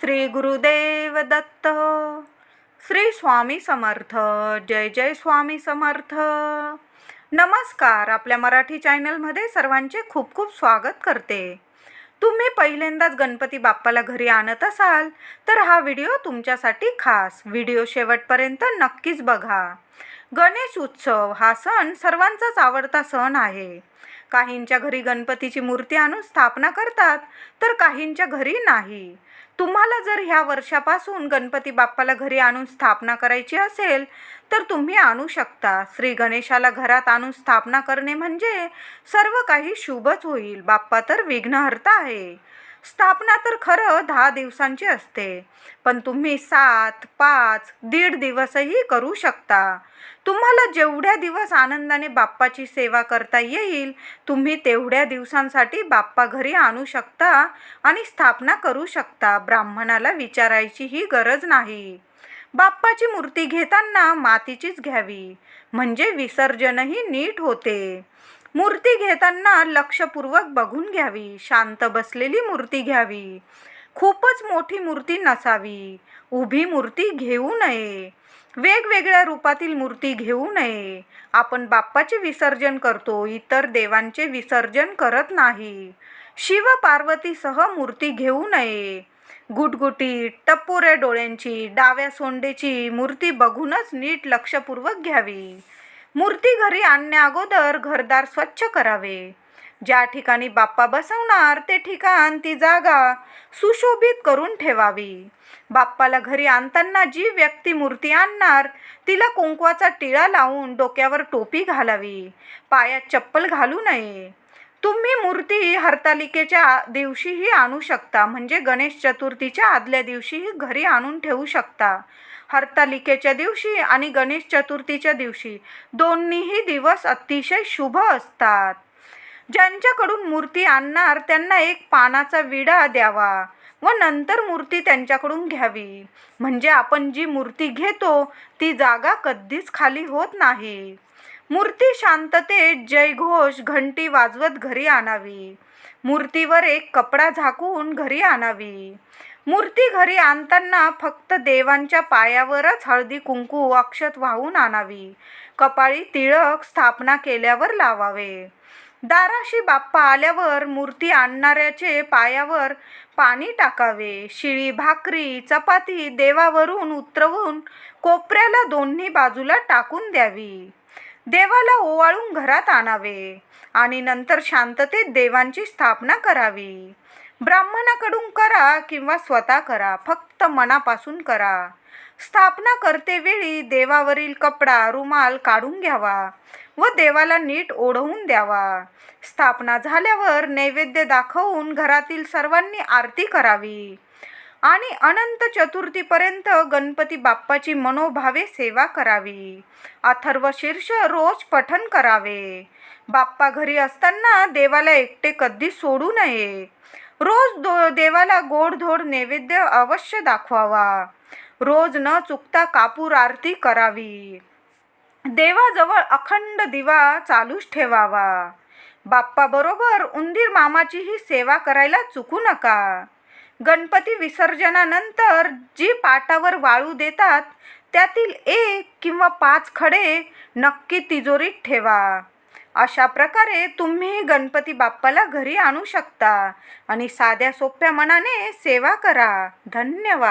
श्री गुरुदेव दत्त। श्री स्वामी समर्थ। जय जय स्वामी समर्थ। नमस्कार आपल्या मराठी चॅनलमध्ये सर्वांचे खूप खूप स्वागत करते. तुम्ही पहिल्यांदाच गणपती बाप्पाला घरी आणत असाल तर हा व्हिडिओ तुमच्यासाठी खास. व्हिडिओ शेवटपर्यंत नक्कीच बघा. गणेश उत्सव हा सण सर्वांचाच आवडता सण आहे. काहींच्या घरी गणपतीची मूर्ती आणून स्थापना करतात तर काहींच्या घरी नाही. तुम्हाला जर ह्या वर्षापासून गणपती बाप्पाला घरी आणून स्थापना करायची असेल तर तुम्ही आणू शकता. श्री गणेशाला घरात आणून स्थापना करणे म्हणजे सर्व काही शुभच होईल. बाप्पा तर विघ्नहर्ता आहे. स्थापना तर खरं दहा दिवसांची असते. पण तुम्ही सात पाच दीड दिवसही करू शकता. तुम्हाला जेवढ्या दिवस आनंदाने बाप्पाची सेवा करता येईल तुम्ही तेवढ्या दिवसांसाठी बाप्पा घरी आणू शकता आणि स्थापना करू शकता ब्राह्मणाला विचारायचीही गरज नाही. बाप्पाची मूर्ती घेताना मातीचीच घ्यावी. म्हणजे विसर्जनही नीट होते. मूर्ती घेताना लक्षपूर्वक बघून घ्यावी. शांत बसलेली मूर्ती घ्यावी. खूपच मोठी मूर्ती नसावी. उभी मूर्ती घेऊ नये. वेगवेगळ्या रूपातील मूर्ती घेऊ नये. आपण बाप्पाचे विसर्जन करतो इतर देवांचे विसर्जन करत नाही. शिव पार्वतीसह मूर्ती घेऊ नये. गुटगुटी टपोऱ्या डोळ्यांची डाव्या सोंडेची मूर्ती बघूनच नीट लक्षपूर्वक घ्यावी. मूर्ती घरी आणण्या अगोदर घरदार स्वच्छ करावे. ज्या ठिकाणी बाप्पा बसवणार ते ठिकाण ती जागा सुशोभित करून ठेवावी. बाप्पाला घरी आणताना जी व्यक्ती मूर्ती आणणार तिला कुंकवाचा टिळा लावून डोक्यावर टोपी घालावी. पायात चप्पल घालू नये. तुम्ही मूर्ती हरतालिकेच्या दिवशीही आणू शकता. म्हणजे गणेश चतुर्थीच्या आदल्या दिवशीही घरी आणून ठेवू शकता. हरतालिकेच्या दिवशी आणि गणेश चतुर्थीच्या दिवशी दोन्हीही दिवस अतिशय शुभ असतात. ज्यांच्याकडून मूर्ती आणणार त्यांना एक पानाचा विडा द्यावा व नंतर मूर्ती त्यांच्याकडून घ्यावी. म्हणजे आपण जी मूर्ती घेतो ती जागा कधीच खाली होत नाही. मूर्ती शांततेत जयघोष घंटी वाजवत घरी आणावी. मूर्तीवर एक कपडा झाकून घरी आणावी. मूर्ती घरी आणताना फक्त देवांच्या पायावरच हळदी कुंकू अक्षत वाहून आणावी. कपाळी तिळक स्थापना केल्यावर लावावे. दाराशी बाप्पा आल्यावर मूर्ती आणणाऱ्याचे पायावर पाणी टाकावे. शिळी भाकरी चपाती देवावरून उतरवून कोपऱ्याला दोन्ही बाजूला टाकून द्यावी. देवाला ओवाळून घरात आणावे आणि नंतर शांततेत देवांची स्थापना करावी. ब्राह्मणाकडून करा किंवा स्वतः करा फक्त मनापासून करा. स्थापना करतेवेळी देवावरील कपडा रुमाल काढून घ्यावा व देवाला नीट ओढवून द्यावा. स्थापना झाल्यावर नैवेद्य दाखवून घरातील सर्वांनी आरती करावी. आणि अनंत चतुर्थीपर्यंत गणपती बाप्पाची मनोभावे सेवा करावी. अथर्व शीर्ष रोज पठन करावे. बाप्पा घरी असताना देवाला एकटे कधी सोडू नये. रोज दो देवाला गोडधोड नैवेद्य अवश्य दाखवावा. रोज न चुकता कापूर आरती करावी. देवाजवळ अखंड दिवा चालूच ठेवावा. बाप्पाबरोबर उंदीर मामाचीही सेवा करायला चुकू नका. गणपती विसर्जनानंतर जी पाटावर वाळू देतात त्यातील एक किंवा पाच खडे नक्की तिजोरीत ठेवा. अशा प्रकारे तुम्ही गणपती बाप्पाला घरी आणू शकता आणि साध्या सोप्या मनाने सेवा करा. धन्यवाद.